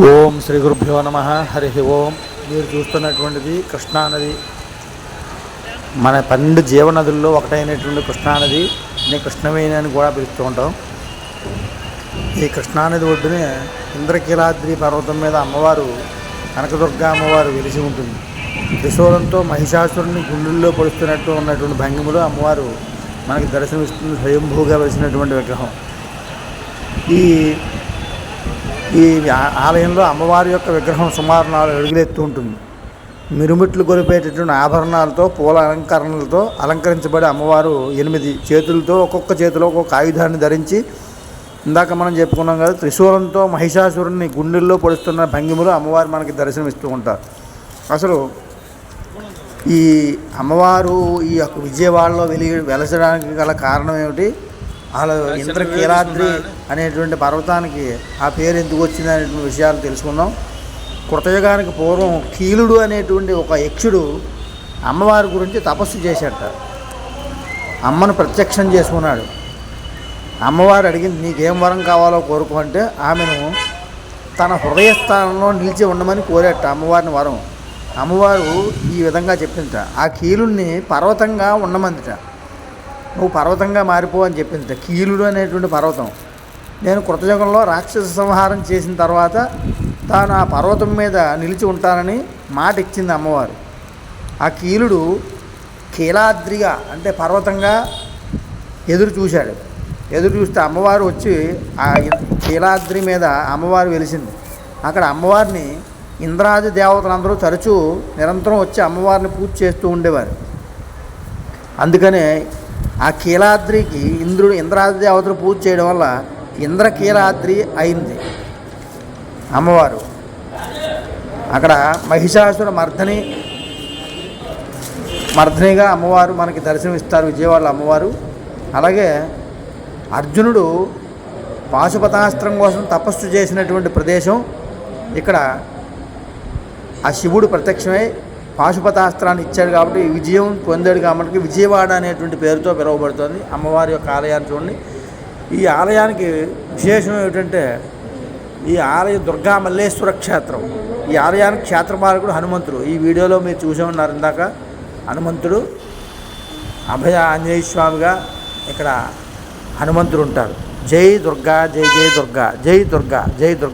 ఓం శ్రీ గురుభ్యో నమ హరి ఓం. మీరు చూస్తున్నటువంటిది కృష్ణానది. మన పన్నెండు జీవనదుల్లో ఒకటైనటువంటి కృష్ణానది ని కృష్ణవేణి అని కూడా పిలుస్తూ ఉంటాం. ఈ కృష్ణానది ఒడ్డునే ఇంద్రకీలాద్రి పర్వతం మీద అమ్మవారు కనకదుర్గ అమ్మవారు వెలిసి ఉంటుంది. త్రిశూలంతో మహిషాసురుని గుండెల్లో పొడుస్తున్నట్టు ఉన్నటువంటి భంగిములో అమ్మవారు మనకి దర్శనమిస్తుంది స్వయంభూగా వెలిసినటువంటి విగ్రహం. ఈ ఈ ఆలయంలో అమ్మవారి యొక్క విగ్రహం సుమారు నాలుగు అడుగులెత్తు ఉంటుంది. మిరుమిట్లు కొలిపేటటువంటి ఆభరణాలతో పూల అలంకరణలతో అలంకరించబడి అమ్మవారు ఎనిమిది చేతులతో ఒక్కొక్క చేతిలో ఒక్కొక్క ఆయుధాన్ని ధరించి ఇందాక మనం చెప్పుకున్నాం కదా త్రిశూలంతో మహిషాసురుని గుండెల్లో పొడుస్తున్న భంగిములు అమ్మవారు మనకి దర్శనమిస్తూ ఉంటారు. అసలు ఈ అమ్మవారు ఈ యొక్క విజయవాడలో వెలి వెలసడానికి గల కారణం ఏమిటి? అలా ఇంద్రకీలాద్రి అనేటువంటి పర్వతానికి ఆ పేరు ఎందుకు వచ్చింది అనేటువంటి విషయాలు తెలుసుకుందాం. కృతయుగానికి పూర్వం కీలుడు అనేటువంటి ఒక యక్షుడు అమ్మవారి గురించి తపస్సు చేశాట అమ్మను ప్రత్యక్షం చేసుకున్నాడు. అమ్మవారు అడిగింది నీకేం వరం కావాలో కోరుకోమంటే ఆమెను తన హృదయస్థానంలో నిలిచి ఉండమని కోరేట అమ్మవారిని వరం. అమ్మవారు ఈ విధంగా చెప్పిందట ఆ కీలుణ్ణి పర్వతంగా ఉండమందిట. నువ్వు పర్వతంగా మారిపో అని చెప్పింది. కీలుడు అనేటువంటి పర్వతం. నేను కృతయుగంలో రాక్షస సంహారం చేసిన తర్వాత తాను ఆ పర్వతం మీద నిలిచి ఉంటానని మాట ఇచ్చింది అమ్మవారు. ఆ కీలుడు కీలాద్రిగా అంటే పర్వతంగా ఎదురు చూశాడు. ఎదురు చూస్తే అమ్మవారు వచ్చి ఆ కీలాద్రి మీద అమ్మవారు వెలిసింది. అక్కడ అమ్మవారిని ఇంద్రాది దేవతలందరూ తరచూ నిరంతరం వచ్చి అమ్మవారిని పూజ చేస్తూ ఉండేవారు. అందుకనే ఆ కీలాద్రికి ఇంద్రుడు ఇంద్రాద్రి అవతల పూజ చేయడం వల్ల ఇంద్రకీలాద్రి అయింది. అమ్మవారు. అక్కడ మహిషాసుర మర్దని మర్దనిగా అమ్మవారు మనకి దర్శనమిస్తారు విజయవాడలో అమ్మవారు. అలాగే అర్జునుడు పాశుపతాస్త్రం కోసం తపస్సు చేసినటువంటి ప్రదేశం. ఇక్కడ ఆ శివుడు ప్రత్యక్షమై పాశుపతాస్త్రాన్ని ఇచ్చాడు కాబట్టి విజయం పొందాడు కాబట్టి విజయవాడ అనేటువంటి పేరుతో పిలువబడుతుంది. అమ్మవారి యొక్క ఆలయాన్ని చూడండి. ఈ ఆలయానికి విశేషం ఏమిటంటే ఈ ఆలయ దుర్గా మల్లేశ్వర క్షేత్రం. ఈ ఆలయానికి క్షేత్రపాలకుడు హనుమంతుడు. ఈ వీడియోలో మీరు చూసే ఉన్నారు ఇందాక. హనుమంతుడు అభయ ఆంజనేయ స్వామిగా ఇక్కడ హనుమంతుడు ఉంటారు. జై దుర్గా జై జై దుర్గా జై దుర్గా జై దుర్గా.